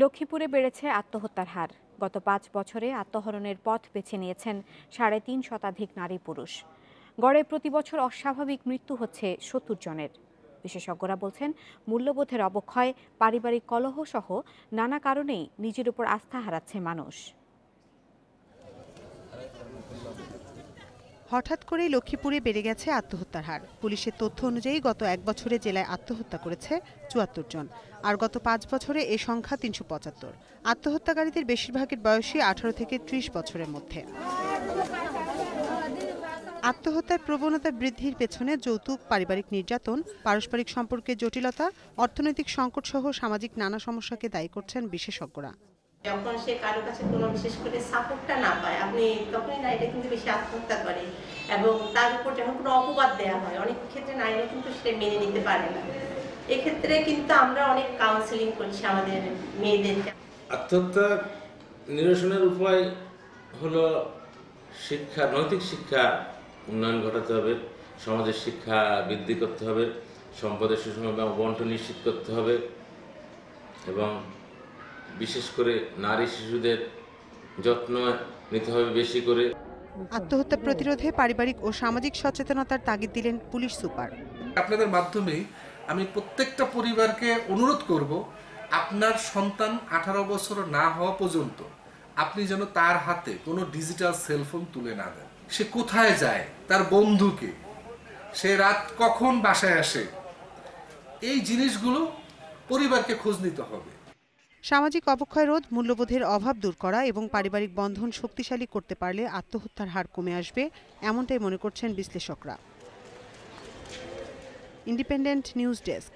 লক্ষ্মীপুরে বেড়েছে আত্মহত্যার হার। গত পাঁচ বছরে আত্মহরণের পথ বেছে নিয়েছেন সাড়ে তিন শতাধিক নারী পুরুষ। গড়ে প্রতি বছর অস্বাভাবিক মৃত্যু হচ্ছে সত্তর জনের। বিশেষজ্ঞরা বলছেন, মূল্যবোধের অবক্ষয়, পারিবারিক কলহ সহ নানা কারণেই নিজের উপর আস্থা হারাচ্ছে মানুষ। হঠাৎ করেই লক্ষ্মীপুরে বেড়ে গেছে আত্মহত্যার হার। পুলিশের তথ্য অনুযায়ী গত এক বছরে জেলায় আত্মহত্যা করেছে চুয়াত্তর জন, আর গত পাঁচ বছরে এ সংখ্যা তিনশো পঁচাত্তর। আত্মহত্যাকারীদের বেশিরভাগের বয়সী আঠারো থেকে ত্রিশ বছরের মধ্যে। আত্মহত্যার প্রবণতা বৃদ্ধির পেছনে যৌতুক, পারিবারিক নির্যাতন, পারস্পরিক সম্পর্কের জটিলতা, অর্থনৈতিক সংকট সহ সামাজিক নানা সমস্যাকে দায়ী করছেন বিশেষজ্ঞরা। যখন সে কারও কাছে কোনো বিশেষ করে সাপোর্টটা না পায়, আপনি তখনই নারীরা কিন্তু বেশি আত্মহত্যা করে এবং তার উপর যখন কোনো অপবাদ দেওয়া হয়, অনেক ক্ষেত্রে নারীরা কিন্তু সেটা মেনে নিতে পারে না। এক্ষেত্রে কিন্তু আমরা অনেক কাউন্সিলিং করছি আমাদের মেয়েদেরকে। আত্মহত্যা নিরসনের উপায় হলো শিক্ষা, নৈতিক শিক্ষা উন্নয়ন ঘটাতে হবে, সমাজের শিক্ষা বৃদ্ধি করতে হবে, সম্পদের সুষম বন্টন নিশ্চিত করতে হবে এবং বিশেষ করে নারী শিশুদের যত্ন নিতে হবে বেশি করে। আত্মহত্যা প্রতিরোধে পারিবারিক ও সামাজিক সচেতনতার তাগিদ দিলেন পুলিশ সুপার। আপনাদের মাধ্যমে আমি প্রত্যেকটা পরিবারকে অনুরোধ করব আপনার সন্তান আঠারো বছর না হওয়া পর্যন্ত আপনি যেন তার হাতে কোনো ডিজিটাল সেলফোন তুলে না দেন। সে কোথায় যায় তার বন্ধুকে সে রাত কখন বাসায় আসে এই জিনিসগুলো পরিবারকে খোঁজ নিতে হবে। সামাজিক অবক্ষয় রোধ, মূল্যবোধের অভাব দূর করা এবং পারিবারিক বন্ধন শক্তিশালী করতে পারলে আত্মহত্যার হার কমে আসবে, এমনটাই মনে করছেন বিশ্লেষকরা। Independent news desk